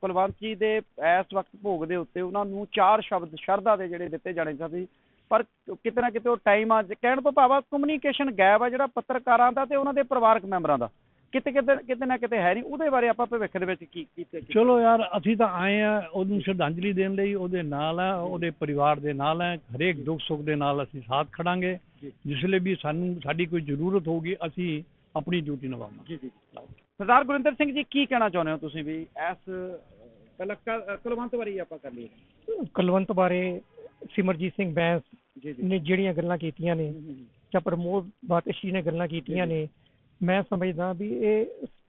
B: ਕੁਲਵੰਤ ਜੀ ਦੇ ਇਸ ਵਕਤ ਭੋਗ ਦੇ ਉੱਤੇ ਉਹਨਾਂ ਨੂੰ ਚਾਰ ਸ਼ਬਦ ਸ਼ਰਧਾ ਦੇ ਜਿਹੜੇ ਦਿੱਤੇ ਜਾਣੇ ਚਾਹੀਦੇ ਪਰ ਕਿਤੇ ਨਾ ਕਿਤੇ ਉਹ ਟਾਈਮ ਆ ਕਹਿਣ ਤੋਂ ਭਾਵ ਕਮਿਊਨੀਕੇਸ਼ਨ ਗੈਪ ਆ ਜਿਹੜਾ ਪੱਤਰਕਾਰਾਂ ਦਾ ਤੇ ਉਹਨਾਂ ਦੇ ਪਰਿਵਾਰਕ ਮੈਂਬਰਾਂ ਦਾ। ਕਿਤੇ ਕਿਤੇ ਕਿਤੇ ਨਾ ਕਿਤੇ ਹੈ ਨਹੀਂ। ਉਹਦੇ ਬਾਰੇ ਆਪਾਂ ਭਵਿੱਖ ਦੇ ਵਿੱਚ ਕੀ ਕੀਤੇ
A: ਚਲੋ ਯਾਰ ਅਸੀਂ ਤਾਂ ਆਏ ਆ ਉਹਨੂੰ ਸ਼ਰਧਾਂਜਲੀ ਦੇਣ ਲਈ ਉਹਦੇ ਨਾਲ ਆ ਉਹਦੇ ਪਰਿਵਾਰ ਦੇ ਨਾਲ ਆ ਹਰੇਕ ਦੁੱਖ ਸੁੱਖ ਦੇ ਨਾਲ ਅਸੀਂ ਸਾਥ ਖੜਾਂਗੇ। ਜਿਸ ਲਈ ਵੀ ਸਾਨੂੰ ਸਾਡੀ ਕੋਈ ਜ਼ਰੂਰਤ ਹੋਊਗੀ ਅਸੀਂ ਆਪਣੀ ਡਿਊਟੀ ਨਿਭਾਵਾਂਗੇ।
B: ਜੀ ਜੀ। ਸਰਦਾਰ ਗੁਰਿੰਦਰ ਸਿੰਘ ਜੀ ਕੀ ਕਹਿਣਾ ਚਾਹੁੰਦੇ ਹੋ ਤੁਸੀਂ ਵੀ? ਇਸ ਕ- ਕੁਲਵੰਤ ਬਾਰੇ ਆਪਾਂ ਕਰ ਲਈਏ।
E: ਕੁਲਵੰਤ ਬਾਰੇ ਸਿਮਰਜੀਤ ਸਿੰਘ ਬੈਂਸ
B: ਜੀ
E: ਨੇ ਜਿਹੜੀਆਂ ਗੱਲਾਂ ਕੀਤੀਆਂ ਨੇ ਜਾਂ ਪ੍ਰਮੋਦ ਬਾਤਸ਼ੀ ਨੇ ਗੱਲਾਂ ਕੀਤੀਆਂ ਨੇ ਮੈਂ ਸਮਝਦਾ ਵੀ ਇਹ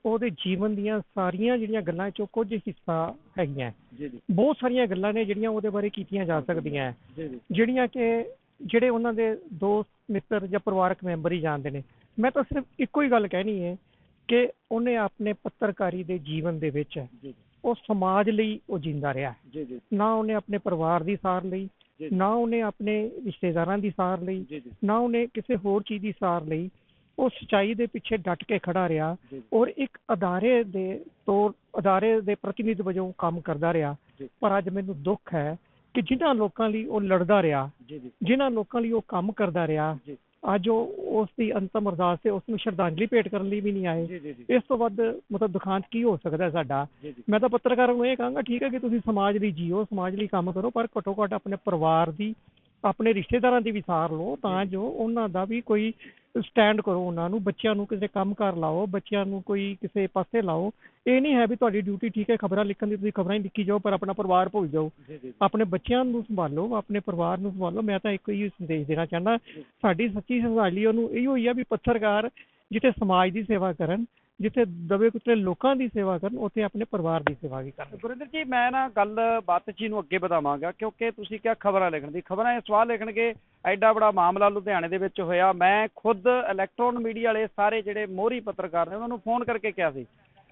E: ਉਹਦੇ ਜੀਵਨ ਦੀਆਂ ਸਾਰੀਆਂ ਜਿਹੜੀਆਂ ਗੱਲਾਂ ਚੋਂ ਕੁਝ ਹਿੱਸਾ ਹੈਗੀਆਂ।
B: ਜੀ ਜੀ।
E: ਬਹੁਤ ਸਾਰੀਆਂ ਗੱਲਾਂ ਨੇ ਜਿਹੜੀਆਂ ਉਹਦੇ ਬਾਰੇ ਕੀਤੀਆਂ ਜਾ ਸਕਦੀਆਂ। ਹੈ
B: ਜੀ ਜੀ।
E: ਜਿਹੜੀਆਂ ਕਿ ਜਿਹੜੇ ਉਹਨਾਂ ਦੇ ਦੋਸਤ ਮਿੱਤਰ ਜਾਂ ਪਰਿਵਾਰਕ ਮੈਂਬਰ ਹੀ ਜਾਣਦੇ ਨੇ। ਮੈਂ ਤਾਂ ਸਿਰਫ ਇੱਕੋ ਹੀ ਗੱਲ ਕਹਿਣੀ ਹੈ ਕਿ ਉਹਨੇ ਆਪਣੇ ਪੱਤਰਕਾਰੀ ਦੇ ਜੀਵਨ ਦੇ ਵਿੱਚ
B: ਜੀ
E: ਉਹ ਸਮਾਜ ਲਈ ਉਹ ਜਿੰਦਾ ਰਿਹਾ।
B: ਜੀ ਜੀ।
E: ਨਾ ਉਹਨੇ ਆਪਣੇ ਪਰਿਵਾਰ ਦੀ ਸਾਰ ਲਈ। ਨਾ ਉਹਨੇ ਆਪਣੇ ਰਿਸ਼ਤੇਦਾਰਾਂ ਦੀ ਸਾਰ ਲਈ ਨਾ ਉਹਨੇ ਕਿਸੇ ਹੋਰ ਚੀਜ਼ ਦੀ ਸਾਰ ਲਈ। ਉਹ ਸਚਾਈ ਦੇ ਪਿੱਛੇ ਡਟ ਕੇ ਖੜਾ ਰਿਹਾ। ਔਰ ਇੱਕ ਅਦਾਰੇ ਦੇ ਤੌਰ ਅਦਾਰੇ ਦੇ ਪ੍ਰਤੀਨਿਧ ਵਜੋਂ ਕੰਮ ਕਰਦਾ ਰਿਹਾ। ਪਰ ਅੱਜ ਮੈਨੂੰ ਦੁੱਖ ਹੈ ਕਿ ਜਿਨ੍ਹਾਂ ਲੋਕਾਂ ਲਈ ਉਹ ਲੜਦਾ ਰਿਹਾ ਜਿਨ੍ਹਾਂ ਲੋਕਾਂ ਲਈ ਉਹ ਕੰਮ ਕਰਦਾ ਰਿਹਾ। ਅੱਜ ਉਹ ਉਸ ਦੀ ਅੰਤਮ ਅਰਦਾਸ ਤੇ ਉਸ ਨੂੰ ਸ਼ਰਧਾਂਜਲੀ ਭੇਟ ਕਰਨ ਲਈ ਵੀ ਨਹੀਂ ਆਏ ਇਸ ਤੋਂ ਵੱਧ ਮਤਲਬ ਦੁਖਾਂਤ ਕੀ ਹੋ ਸਕਦਾ ਸਾਡਾ ਮੈਂ ਤਾਂ ਪੱਤਰਕਾਰਾਂ ਨੂੰ ਇਹ ਕਹਾਂਗਾ ਠੀਕ ਹੈ ਕਿ ਤੁਸੀਂ ਸਮਾਜ ਲਈ ਜੀਓ ਸਮਾਜ ਲਈ ਕੰਮ ਕਰੋ ਪਰ ਘੱਟੋ ਘੱਟ ਆਪਣੇ ਪਰਿਵਾਰ ਦੀ ਆਪਣੇ ਰਿਸ਼ਤੇਦਾਰਾਂ ਦੀ ਵੀ ਸਾਰ ਲਓ ਤਾਂ ਜੋ। ਉਹਨਾਂ ਦਾ ਵੀ ਕੋਈ ਸਟੈਂਡ ਕਰੋ ਉਹਨਾਂ ਨੂੰ ਬੱਚਿਆਂ ਨੂੰ ਕਿਸੇ ਕੰਮ ਕਰ ਲਾਓ ਬੱਚਿਆਂ ਨੂੰ ਕੋਈ ਕਿਸੇ ਪਾਸੇ ਲਾਓ। ਇਹ ਨਹੀਂ ਹੈ ਵੀ ਤੁਹਾਡੀ ਡਿਊਟੀ ਠੀਕ ਹੈ ਖਬਰਾਂ ਲਿਖਣ ਦੀ ਤੁਸੀਂ ਖਬਰਾਂ ਹੀ ਲਿਖੀ ਜਾਓ ਪਰ ਆਪਣਾ ਪਰਿਵਾਰ ਭੁੱਲ ਜਾਓ। ਆਪਣੇ ਬੱਚਿਆਂ ਨੂੰ ਸੰਭਾਲੋ ਆਪਣੇ ਪਰਿਵਾਰ ਨੂੰ ਸੰਭਾਲੋ। ਮੈਂ ਤਾਂ ਇੱਕ ਹੀ ਸੰਦੇਸ਼ ਦੇਣਾ ਚਾਹੁੰਦਾ ਸਾਡੀ ਸੱਚੀ ਸੰਭਾਲੀ ਉਹਨੂੰ ਇਹੋ ਹੀ ਆ ਵੀ ਪੱਤਰਕਾਰ ਜਿੱਥੇ ਸਮਾਜ ਦੀ ਸੇਵਾ ਕਰਨ ਜਿੱਥੇ ਦਬੇ ਕੁਚਲੇ ਲੋਕਾਂ ਦੀ ਸੇਵਾ ਕਰਨ, ਉੱਥੇ ਆਪਣੇ ਪਰਿਵਾਰ ਦੀ ਸੇਵਾ ਵੀ ਕਰਨ।
B: ਗੁਰਿੰਦਰ ਜੀ, ਮੈਂ ਨਾ ਗੱਲ ਬਾਤ ਜੀ ਨੂੰ ਅੱਗੇ ਵਧਾਵਾਂਗਾ, ਕਿਉਂਕਿ ਤੁਸੀਂ ਕਿਹਾ ਖਬਰਾਂ ਲਿਖਣ ਦੀ। ਖਬਰਾਂ ਇਹ ਸਵਾਲ ਲਿਖਣਗੇ, ਐਡਾ ਬੜਾ ਮਾਮਲਾ ਲੁਧਿਆਣੇ ਦੇ ਵਿੱਚ ਹੋਇਆ। ਮੈਂ ਖੁਦ ਇਲੈਕਟ੍ਰੋਨ ਮੀਡੀਆ ਵਾਲੇ ਸਾਰੇ ਜਿਹੜੇ ਮੋਹਰੀ ਪੱਤਰਕਾਰ ਨੇ, ਉਹਨਾਂ ਨੂੰ ਫੋਨ ਕਰਕੇ ਕਿਹਾ ਸੀ।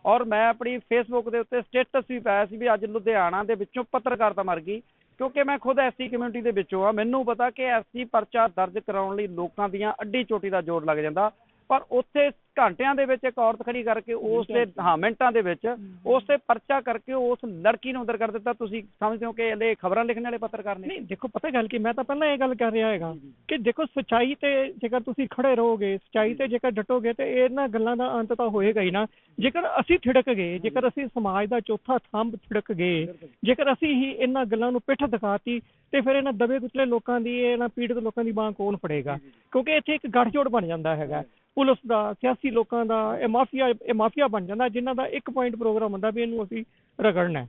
B: ਔਰ ਮੈਂ ਆਪਣੀ ਫੇਸਬੁੱਕ ਦੇ ਉੱਤੇ ਸਟੇਟਸ ਵੀ ਪਾਇਆ ਸੀ ਵੀ ਅੱਜ ਲੁਧਿਆਣਾ ਦੇ ਵਿੱਚੋਂ ਪੱਤਰਕਾਰਤਾ ਮਰ ਗਈ, ਕਿਉਂਕਿ ਮੈਂ ਖੁਦ ਐਸਸੀ ਕਮਿਊਨਿਟੀ ਦੇ ਵਿੱਚੋਂ ਆ ਮੈਨੂੰ ਪਤਾ ਕਿ ਐਸਸੀ ਪਰਚਾ ਦਰਜ ਕਰਾਉਣ ਲਈ ਲੋਕਾਂ ਦੀਆਂ ਅੱਡੀ ਚੋਟੀ ਦਾ ਜ਼ੋਰ ਲੱਗ ਜਾਂਦਾ। ਪਰ ਉੱਥੇ ਘੰਟਿਆਂ ਦੇ ਵਿੱਚ ਇੱਕ ਔਰਤ ਖੜੀ ਕਰਕੇ ਉਸ ਦੇ ਹਾਂ। ਮਿੰਟਾਂ ਦੇ ਵਿੱਚ ਉਸ ਤੇ ਪਰਚਾ ਕਰਕੇ ਉਸ ਲੜਕੀ ਨੂੰ ਅੰਦਰ ਕਰ ਦਿੱਤਾ। ਤੁਸੀਂ ਸਮਝਦੇ ਹੋ ਕਿ ਇਹ ਖਬਰਾਂ ਲਿਖਣ ਵਾਲੇ ਪੱਤਰਕਾਰ ਨੇ?
E: ਨਹੀਂ ਦੇਖੋ ਪਤਾ ਗੱਲ ਕੀ ਮੈਂ ਤਾਂ ਪਹਿਲਾਂ ਇਹ ਗੱਲ ਕਰ ਰਿਹਾ ਹੈਗਾ ਕਿ ਦੇਖੋ ਸਚਾਈ ਤੇ ਜੇਕਰ ਤੁਸੀਂ ਖੜੇ ਰਹੋਗੇ ਸਚਾਈ ਤੇ ਜੇਕਰ ਡਟੋਗੇ ਤੇ ਇਹਨਾਂ ਗੱਲਾਂ ਦਾ ਅੰਤ ਤਾਂ ਹੋਏਗਾ ਹੀ ਨਾ। ਜੇਕਰ ਅਸੀਂ ਥਿੜਕ ਗਏ ਜੇਕਰ ਅਸੀਂ ਸਮਾਜ ਦਾ ਚੌਥਾ ਥੰਬ ਥਿੜਕ ਗਏ ਜੇਕਰ ਅਸੀਂ ਹੀ ਇਹਨਾਂ ਗੱਲਾਂ ਨੂੰ ਪਿੱਠ ਦਿਖਾਤੀ ਤੇ ਫਿਰ ਇਹਨਾਂ ਦਬੇ ਕੁਚਲੇ ਲੋਕਾਂ ਦੀ ਇਹਨਾਂ ਪੀੜਤ ਲੋਕਾਂ ਦੀ ਬਾਹ ਕੌਣ ਫੜੇਗਾ। ਕਿਉਂਕਿ ਇੱਥੇ ਇੱਕ ਗੱਠਜੋੜ ਬਣ ਜਾਂਦਾ ਹੈਗਾ। ਪੁਲਿਸ ਦਾ ਸਿਆਸੀ ਲੋਕਾਂ ਦਾ ਇਹ ਮਾਫੀਆ ਇਹ ਮਾਫੀਆ ਬਣ ਜਾਂਦਾ ਜਿਨ੍ਹਾਂ ਦਾ ਇੱਕ ਪੁਆਇੰਟ ਪ੍ਰੋਗਰਾਮ ਹੁੰਦਾ ਵੀ ਇਹਨੂੰ ਅਸੀਂ ਰਗੜਨਾ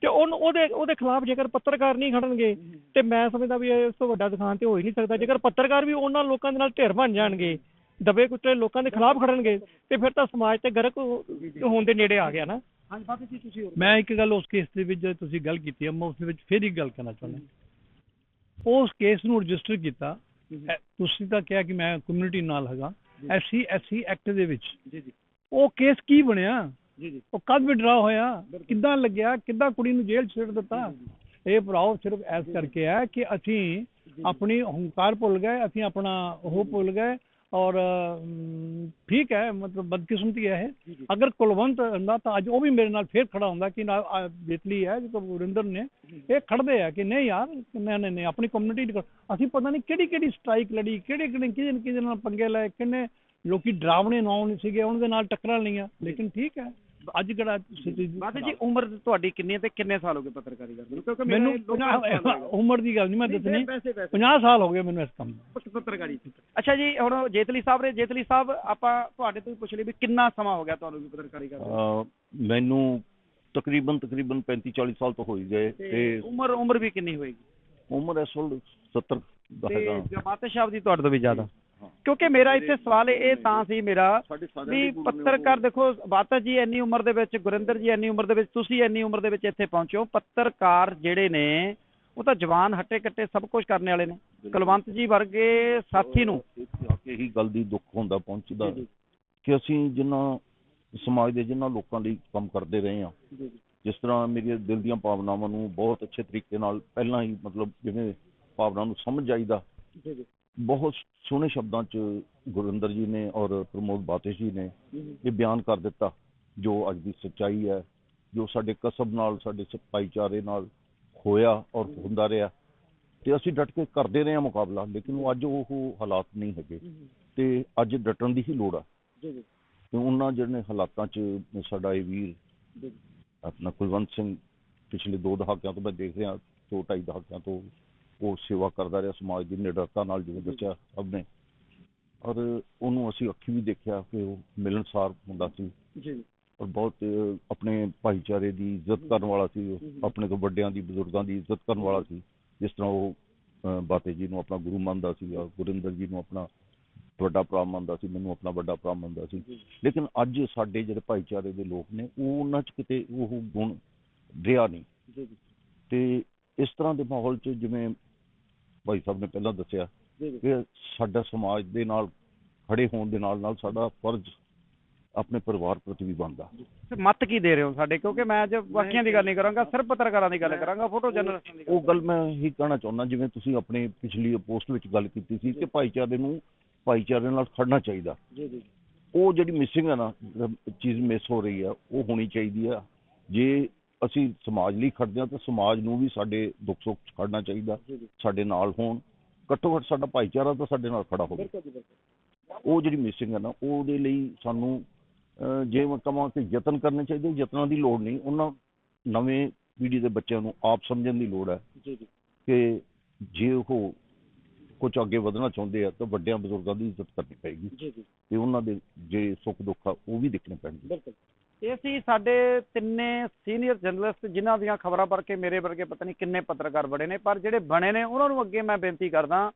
E: ਤੇ ਉਹਨ ਉਹਦੇ ਉਹਦੇ ਖਿਲਾਫ ਜੇਕਰ ਪੱਤਰਕਾਰ ਨਹੀਂ ਖੜਨਗੇ ਤੇ ਮੈਂ ਸਮਝਦਾ ਵੀ ਇਹ ਇਸ ਤੋਂ ਵੱਡਾ ਦੁਕਾਨ ਤੇ ਹੋ ਹੀ ਨਹੀਂ ਸਕਦਾ। ਜੇਕਰ ਪੱਤਰਕਾਰ ਵੀ ਉਹਨਾਂ ਲੋਕਾਂ ਦੇ ਨਾਲ ਢੇਰ ਬਣ ਜਾਣਗੇ ਦਬੇ ਕੁਚਲੇ ਲੋਕਾਂ ਦੇ ਖਿਲਾਫ ਖੜਨਗੇ ਤੇ ਫਿਰ ਤਾਂ ਸਮਾਜ ਤੇ ਗਰਕ ਹੋਣ ਦੇ ਨੇੜੇ ਆ ਗਿਆ ਨਾ।
B: ਹਾਂਜੀ ਬਾਕੀ ਜੀ ਤੁਸੀਂ ਹੋਰ
A: ਮੈਂ ਇੱਕ ਗੱਲ ਉਸ ਕੇਸ ਦੇ ਵਿੱਚ ਜੋ ਤੁਸੀਂ ਗੱਲ ਕੀਤੀ ਹੈ ਮੈਂ ਉਸ ਦੇ ਵਿੱਚ ਫਿਰ ਇੱਕ ਗੱਲ ਕਰਨਾ ਚਾਹੁੰਦਾ। ਉਸ ਕੇਸ ਨੂੰ ਰਜਿਸਟਰ ਕੀਤਾ ਤੁਸੀਂ ਤਾਂ ਕਿਹਾ ਕਿ ਮੈਂ ਕਮਿਊਨਿਟੀ ਨਾਲ ਹੈਗਾ। ਐਸਸੀ ਐਸਸੀ ਐਕਟ ਦੇ ਵਿੱਚ।
B: ਜੀ ਜੀ।
A: ਉਹ ਕੇਸ ਕੀ ਬਣਿਆ?
B: ਜੀ ਜੀ।
A: ਉਹ ਕਦ ਵਿਡਰਾ ਹੋਇਆ? ਕਿੱਦਾਂ ਲੱਗਿਆ? ਕਿੱਦਾਂ ਕੁੜੀ ਨੂੰ ਜੇਲ੍ਹ ਸਿੱਟ ਦਿੱਤਾ? ਇਹ ਭਰਾਓ ਸਿਰਫ ਐਸ ਕਰਕੇ ਹੈ ਕਿ ਅਸੀਂ ਆਪਣੀ ਹੰਕਾਰ ਭੁੱਲ ਗਏ ਅਸੀਂ ਆਪਣਾ ਉਹ ਭੁੱਲ ਗਏ ਔਰ ਠੀਕ ਹੈ ਮਤਲਬ ਬਦਕਿਸਮਤੀ ਹੈ। ਅਗਰ ਕੁਲਵੰਤ ਹੁੰਦਾ ਤਾਂ ਅੱਜ ਉਹ ਵੀ ਮੇਰੇ ਨਾਲ ਫੇਰ ਖੜਾ ਹੁੰਦਾ ਕਿ ਨਾ ਬੇਤਲੀ ਹੈ ਜੋ ਵਰਿੰਦਰ ਨੇ। ਇਹ ਖੜਦੇ ਆ ਕਿ ਨਹੀਂ ਯਾਰ ਨਹੀਂ ਨਹੀਂ ਨਹੀਂ ਆਪਣੀ ਕਮਿਊਨਿਟੀ ਅਸੀਂ ਪਤਾ ਨਹੀਂ ਕਿਹੜੀ ਕਿਹੜੀ ਸਟ੍ਰਾਈਕ ਲੜੀ ਕਿਹੜੇ ਕਿਹੜੇ ਕਿਹਦੇ ਕਿਹਦੇ ਨਾਲ ਪੰਗੇ ਲਏ ਕਿੰਨੇ ਲੋਕੀ ਡਰਾਵਣੇ ਨੌਨ ਸੀਗੇ ਉਹਨਾਂ ਦੇ ਨਾਲ ਟੱਕਰਾਂ ਲਈਆਂ। ਲੇਕਿਨ ਠੀਕ ਹੈ। ਅੱਜ ਕਿਹੜਾ
B: ਬਾਤ ਜੀ। ਉਮਰ ਤੁਹਾਡੀ ਕਿੰਨੀ ਹੈ ਤੇ ਕਿੰਨੇ ਸਾਲ ਹੋ ਗਏ ਪੱਤਰਕਾਰੀ ਕਰਦੇ ਨੂੰ ਕਿਉਂਕਿ
A: ਮੈਨੂੰ। ਉਮਰ ਦੀ ਗੱਲ ਨਹੀਂ ਮੈਂ ਦੱਸਣੀ।
B: ਵੈਸੇ ਵੈਸੇ
A: 50 ਸਾਲ ਹੋ ਗਏ ਮੈਨੂੰ ਇਸ ਕੰਮ
B: ਪੱਤਰਕਾਰੀ। ਅੱਛਾ ਜੀ ਹੁਣ ਜੇਤਲੀ ਸਾਹਿਬ ਨੇ ਜੇਤਲੀ ਸਾਹਿਬ ਆਪਾਂ ਤੁਹਾਡੇ ਤੋਂ ਪੁੱਛ ਲਈ ਵੀ ਕਿੰਨਾ ਸਮਾਂ ਹੋ ਗਿਆ ਤੁਹਾਨੂੰ ਵੀ ਪੱਤਰਕਾਰੀ ਕਰਦੇ
C: ਮੈਨੂੰ ਤਕਰੀਬਨ ਤਕਰੀਬਨ 35 40 ਸਾਲ ਤੋਂ ਹੋ ਹੀ ਗਏ
B: ਤੇ
C: ਤੇ
B: ਉਮਰ ਉਮਰ ਵੀ ਕਿੰਨੀ ਹੋਏਗੀ?
C: ਉਮਰ ਇਸ ਵੇਲੇ 70 ਦਾ
B: ਤੇ
C: ਹੈਗਾ।
B: ਜਮਾਤ ਸ਼ਾਹ ਦੀ ਤੁਹਾਡੇ ਤੋਂ ਵੀ ਜ਼ਿਆਦਾ। ਕਿਉਂਕਿ ਮੇਰਾ ਇੱਥੇ ਸਵਾਲ ਇਹ ਤਾਂ ਸੀ ਮੇਰਾ ਵੀ ਪੱਤਰਕਾਰ ਦੇਖੋ ਬਾਤਾ ਜੀ ਇੰਨੀ ਉਮਰ ਦੇ ਵਿੱਚ ਗੁਰਿੰਦਰ ਜੀ ਇੰਨੀ ਉਮਰ ਦੇ ਵਿੱਚ ਤੁਸੀਂ ਇੰਨੀ ਉਮਰ ਦੇ ਵਿੱਚ ਇੱਥੇ ਪਹੁੰਚੇ ਪੱਤਰਕਾਰ ਜਿਹੜੇ ਨੇ ਉਹ ਤਾਂ ਜਵਾਨ ਹੱਟੇ ਕੱਟੇ ਸਭ ਕੁਝ ਕਰਨ ਵਾਲੇ ਨੇ। ਕੁਲਵੰਤ ਜੀ ਵਰਗੇ ਸਾਥੀ ਨੂੰ।
C: ਇੱਥੇ ਆ ਕੇ ਹੀ ਗੱਲ ਦੀ ਦੁੱਖ ਹੁੰਦਾ ਪਹੁੰਚਦਾ ਕਿ ਅਸੀਂ ਜਿੰਨਾ ਸਮਾਜ ਦੇ ਜਿੰਨਾ ਲੋਕਾਂ ਲਈ ਕੰਮ ਕਰਦੇ ਰਹੇ ਹਾਂ ਜਿਸ ਤਰ੍ਹਾਂ ਮੇਰੀਆਂ ਦਿਲ ਦੀਆਂ ਭਾਵਨਾਵਾਂ ਨੂੰ ਬਹੁਤ ਅੱਛੇ ਤਰੀਕੇ ਨਾਲ ਪਹਿਲਾਂ ਹੀ ਮਤਲਬ ਜਿਵੇਂ ਭਾਵਨਾ ਨੂੰ ਸਮਝ ਜਾਈਦਾ ਬਹੁਤ ਸੋਹਣੇ ਸ਼ਬਦਾਂ 'ਚ ਗੁਰਿੰਦਰ ਜੀ ਨੇ ਔਰ ਪ੍ਰਮੋਦ ਬਾਤਿਸ਼ ਜੀ ਨੇ ਇਹ ਬਿਆਨ ਕਰ ਦਿੱਤਾ ਜੋ ਅੱਜ ਦੀ ਸੱਚਾਈ ਹੈ ਜੋ ਸਾਡੇ ਕਸਬ ਨਾਲ ਸਾਡੇ ਭਾਈਚਾਰੇ ਨਾਲ ਹੋਇਆ ਔਰ ਹੁੰਦਾ ਰਿਹਾ। ਤੇ ਅਸੀਂ ਡਟ ਕੇ ਕਰਦੇ ਰਹੇ ਹਾਂ ਮੁਕਾਬਲਾ ਲੇਕਿਨ ਉਹ ਅੱਜ ਉਹ ਹਾਲਾਤ ਨਹੀਂ ਹੈਗੇ। ਤੇ ਅੱਜ ਡਟਣ ਦੀ ਹੀ ਲੋੜ ਆ। ਤੇ ਉਹਨਾਂ ਜਿਹੜੇ ਹਾਲਾਤਾਂ 'ਚ ਸਾਡਾ ਇਹ ਵੀਰ ਆਪਣਾ ਕੁਲਵੰਤ ਸਿੰਘ ਪਿਛਲੇ ਦੋ ਦਹਾਕਿਆਂ ਤੋਂ ਮੈਂ ਦੇਖ ਰਿਹਾ ਦੋ ਢਾਈ ਦਹਾਕਿਆਂ ਤੋਂ ਉਹ ਸੇਵਾ ਕਰਦਾ ਰਿਹਾ ਸਮਾਜ ਦੀ ਨਿਡਰਤਾ ਨਾਲ ਜਿਵੇਂ ਦੱਸਿਆ ਸਭ ਨੇ। ਔਰ ਉਹਨੂੰ ਅਸੀਂ ਅੱਖੀ ਵੀ ਦੇਖਿਆ ਕਿ ਉਹ ਮਿਲਣਸਾਰ ਹੁੰਦਾ ਸੀ।
B: ਜੀ।
C: ਔਰ ਬਹੁਤ ਆਪਣੇ ਭਾਈਚਾਰੇ ਦੀ ਇੱਜ਼ਤ ਕਰਨ ਵਾਲਾ ਸੀ। ਆਪਣੇ ਤੋਂ ਵੱਡਿਆਂ ਦੀ ਬਜ਼ੁਰਗਾਂ ਦੀ ਇੱਜ਼ਤ ਕਰਨ ਵਾਲਾ ਸੀ। ਜਿਸ ਤਰ੍ਹਾਂ ਉਹ ਬਾਤੇ ਜੀ ਨੂੰ ਆਪਣਾ ਗੁਰੂ ਮੰਨਦਾ ਸੀ ਔਰ ਗੁਰਿੰਦਰ ਜੀ ਨੂੰ ਆਪਣਾ ਵੱਡਾ ਭਰਾ ਮੰਨਦਾ ਸੀ ਮੈਨੂੰ ਆਪਣਾ ਵੱਡਾ ਭਰਾ ਮੰਨਦਾ ਸੀ। ਲੇਕਿਨ ਅੱਜ ਸਾਡੇ ਜਿਹੜੇ ਭਾਈਚਾਰੇ ਦੇ ਲੋਕ ਨੇ ਉਹ ਉਹਨਾਂ 'ਚ ਕਿਤੇ ਉਹ ਗੁਣ ਰਿਹਾ ਨਹੀਂ। ਤੇ ਇਸ ਤਰ੍ਹਾਂ ਦੇ ਮਾਹੌਲ 'ਚ ਜਿਵੇਂ ਭਾਈ ਸਾਹਿਬ ਨੇ ਪਹਿਲਾਂ ਦੱਸਿਆ ਕਿ ਸਾਡਾ ਸਮਾਜ ਦੇ ਨਾਲ ਖੜੇ ਹੋਣ ਦੇ ਨਾਲ ਨਾਲ ਸਾਡਾ ਫਰਜ਼ ਆਪਣੇ ਪਰਿਵਾਰ ਪ੍ਰਤੀ ਵੀ ਬਣਦਾ।
B: ਮਤ ਕੀ ਦੇ ਰਹੇ ਹੋ ਸਾਡੇ? ਕਿਉਂਕਿ ਮੈਂ ਅੱਜ ਬਾਕੀਆਂ ਦੀ ਗੱਲ ਨਹੀਂ ਕਰਾਂਗਾ ਸਿਰਫ ਪੱਤਰਕਾਰਾਂ ਦੀ ਗੱਲ ਕਰਾਂਗਾ ਫੋਟੋ ਜਰਨਲਿਸਟਾਂ ਦੀ
C: ਉਹ ਗੱਲ ਮੈਂ ਇਹੀ ਕਹਿਣਾ ਚਾਹੁੰਦਾ ਜਿਵੇਂ ਤੁਸੀਂ ਆਪਣੇ ਪਿਛਲੀ ਪੋਸਟ ਵਿੱਚ ਗੱਲ ਕੀਤੀ ਸੀ ਕਿ ਭਾਈਚਾਰੇ ਨੂੰ ਭਾਈਚਾਰੇ ਨਾਲ ਖੜਨਾ ਚਾਹੀਦਾ।
B: ਜੀ ਜੀ।
C: ਉਹ ਜਿਹੜੀ ਮਿਸਿੰਗ ਹੈ ਨਾ ਚੀਜ਼ ਮਿਸ ਹੋ ਰਹੀ ਆ ਉਹ ਹੋਣੀ ਚਾਹੀਦੀ ਆ। ਜੇ ਅਸੀਂ ਸਮਾਜ ਲਈ ਖੜਦੇ ਹਾਂ ਤਾਂ ਸਮਾਜ ਨੂੰ ਵੀ ਸਾਡੇ ਦੁੱਖ ਸੁੱਖ 'ਚ ਖੜਨਾ ਚਾਹੀਦਾ ਸਾਡੇ ਨਾਲ ਹੋਣ। ਘੱਟੋ ਘੱਟ ਸਾਡਾ ਭਾਈਚਾਰਾ ਤਾਂ ਸਾਡੇ ਨਾਲ ਖੜਾ ਹੋਵੇ। ਉਹ ਜਿਹੜੀ ਮਿਸਿੰਗ ਹੈ ਨਾ ਉਹਦੇ ਲਈ ਸਾਨੂੰ ਜੇ ਮੈਂ ਕਹਾਂ ਕਿ ਯਤਨ ਕਰਨੇ ਚਾਹੀਦੇ ਯਤਨਾਂ ਦੀ ਲੋੜ ਨਹੀਂ। ਉਹਨਾਂ ਨਵੇਂ ਪੀੜ੍ਹੀ ਦੇ ਬੱਚਿਆਂ ਨੂੰ ਆਪ ਸਮਝਣ ਦੀ ਲੋੜ ਹੈ
B: ਜੀ ਜੀ।
C: ਕਿ ਜੇ ਉਹ ਕੁਝ ਅੱਗੇ ਵਧਣਾ ਚਾਹੁੰਦੇ ਆ ਤਾਂ ਵੱਡਿਆਂ ਬਜ਼ੁਰਗਾਂ ਦੀ ਇੱਜ਼ਤ ਕਰਨੀ ਪਏਗੀ।
B: ਜੀ ਜੀ।
C: ਤੇ ਉਹਨਾਂ ਦੇ ਜੇ ਸੁੱਖ ਦੁੱਖ ਆ ਉਹ ਵੀ ਦੇਖਣੇ ਪੈਣਗੇ।
B: ਬਿਲਕੁਲ। ਇਹ ਸੀ ਸਾਡੇ ਤਿੰਨੇ ਸੀਨੀਅਰ ਜਰਨਲਿਸਟ ਜਿਨ੍ਹਾਂ ਦੀਆਂ ਖਬਰਾਂ ਪੜ੍ਹ ਕੇ ਮੇਰੇ ਵਰਗੇ ਪਤਾ ਨਹੀਂ ਕਿੰਨੇ ਪੱਤਰਕਾਰ ਬਣੇ ਨੇ, ਪਰ ਜਿਹੜੇ ਬਣੇ ਨੇ ਉਹਨਾਂ ਨੂੰ ਅੱਗੇ ਮੈਂ ਬੇਨਤੀ ਕਰਦਾ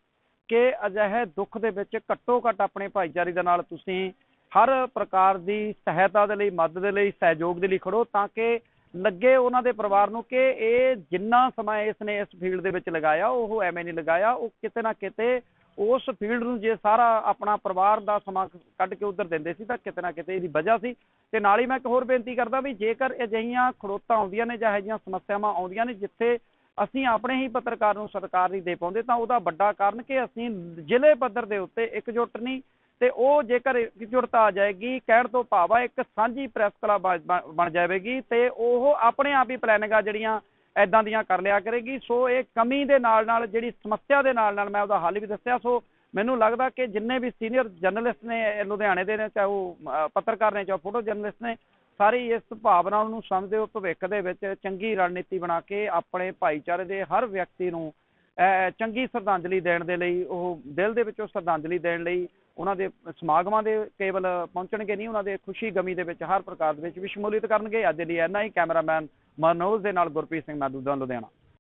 B: ਕਿ ਅਜਿਹੇ ਦੁੱਖ ਦੇ ਵਿੱਚ ਘੱਟੋ ਘੱਟ ਆਪਣੇ ਭਾਈਚਾਰੇ ਦੇ ਨਾਲ ਤੁਸੀਂ ਹਰ ਪ੍ਰਕਾਰ ਦੀ ਸਹਾਇਤਾ ਦੇ ਲਈ, ਮਦਦ ਦੇ ਲਈ, ਸਹਿਯੋਗ ਦੇ ਲਈ ਖੜੋ ਤਾਂ ਕਿ ਲੱਗੇ ਉਹਨਾਂ ਦੇ ਪਰਿਵਾਰ ਨੂੰ ਕਿ ਇਹ ਜਿੰਨਾ ਸਮਾਂ ਇਸ ਨੇ ਇਸ ਫੀਲਡ ਦੇ ਵਿੱਚ ਲਗਾਇਆ, ਉਹ ਐਵੇਂ ਨਹੀਂ ਲਗਾਇਆ, ਉਹ ਕਿਤੇ ਨਾ ਕਿਤੇ ਉਸ ਫੀਲਡ ਨੂੰ ਜੇ ਸਾਰਾ ਆਪਣਾ ਪਰਿਵਾਰ ਦਾ ਸਮਾਂ ਕੱਢ ਕੇ ਉਧਰ ਦਿੰਦੇ ਸੀ ਤਾਂ ਕਿਤੇ ਨਾ ਕਿਤੇ ਇਹਦੀ ਵਜ੍ਹਾ ਸੀ। ਤੇ ਨਾਲ ਹੀ ਮੈਂ ਇੱਕ ਹੋਰ ਬੇਨਤੀ ਕਰਦਾ ਵੀ ਜੇਕਰ ਅਜਿਹੀਆਂ ਖੜੋਤਾਂ ਆਉਂਦੀਆਂ ਨੇ ਜਾਂ ਇਹੋ ਜਿਹੀਆਂ ਸਮੱਸਿਆਵਾਂ ਆਉਂਦੀਆਂ ਨੇ ਜਿੱਥੇ ਅਸੀਂ ਆਪਣੇ ਹੀ ਪੱਤਰਕਾਰ ਨੂੰ ਸਤਿਕਾਰ ਨਹੀਂ ਦੇ ਪਾਉਂਦੇ ਤਾਂ ਉਹਦਾ ਵੱਡਾ ਕਾਰਨ ਕਿ ਅਸੀਂ ਜ਼ਿਲ੍ਹੇ ਪੱਧਰ ਦੇ ਉੱਤੇ ਇਕਜੁੱਟ ਨਹੀਂ ਤੇ ਉਹ ਜੇਕਰ ਇਕਜੁੱਟਤਾ ਆ ਜਾਏਗੀ, ਕਹਿਣ ਤੋਂ ਭਾਵ ਆ ਇੱਕ ਸਾਂਝੀ ਪ੍ਰੈਸ ਕਲੱਬ ਬਣ ਜਾਵੇਗੀ ਤੇ ਉਹ ਆਪਣੇ ਆਪ ਹੀ ਪਲੈਨਿੰਗਾਂ ਜਿਹੜੀਆਂ ਐਦਾਂ ਦੀਆਂ ਕਰ ਲਿਆ ਕਰੇਗੀ। ਸੋ ਇਹ ਕਮੀ ਦੇ ਨਾਲ ਨਾਲ ਜਿਹੜੀ ਸਮੱਸਿਆ ਦੇ ਨਾਲ ਨਾਲ ਮੈਂ ਉਹਦਾ ਹੱਲ ਵੀ ਦੱਸਿਆ। ਸੋ ਮੈਨੂੰ ਲੱਗਦਾ ਕਿ ਜਿੰਨੇ ਵੀ ਸੀਨੀਅਰ ਜਰਨਲਿਸਟ ਨੇ ਲੁਧਿਆਣੇ ਦੇ ਨੇ, ਚਾਹੇ ਉਹ ਪੱਤਰਕਾਰ ਨੇ ਚਾਹੇ ਫੋਟੋ ਜਰਨਲਿਸਟ ਨੇ, ਸਾਰੀ ਇਸ ਭਾਵਨਾ ਨੂੰ ਸਮਝਦੇ ਹੋ ਭਵਿੱਖ ਦੇ ਵਿੱਚ ਚੰਗੀ ਰਣਨੀਤੀ ਬਣਾ ਕੇ ਆਪਣੇ ਭਾਈਚਾਰੇ ਦੇ ਹਰ ਵਿਅਕਤੀ ਨੂੰ ਚੰਗੀ ਸ਼ਰਧਾਂਜਲੀ ਦੇਣ ਦੇ ਲਈ, ਉਹ ਦਿਲ ਦੇ ਵਿੱਚੋਂ ਸ਼ਰਧਾਂਜਲੀ ਦੇਣ ਲਈ ਉਹਨਾਂ ਦੇ ਸਮਾਗਮਾਂ ਦੇ ਕੇਵਲ ਪਹੁੰਚਣਗੇ ਨਹੀਂ, ਉਹਨਾਂ ਦੇ ਖੁਸ਼ੀ ਗਮੀ ਦੇ ਵਿੱਚ ਹਰ ਪ੍ਰਕਾਰ ਦੇ ਵਿੱਚ ਵੀ ਸ਼ਮੂਲੀਅਤ ਕਰਨਗੇ। ਅੱਜ ਲਈ ਐਨਾ ਹੀ ਕੈਮਰਾਮੈਨ ਮਨੋਜ ਦੇ ਨਾਲ ਗੁਰਪ੍ਰੀਤ ਸਿੰਘ ਮਾਦੂਦਾ ਲੁਧਿਆਣਾ।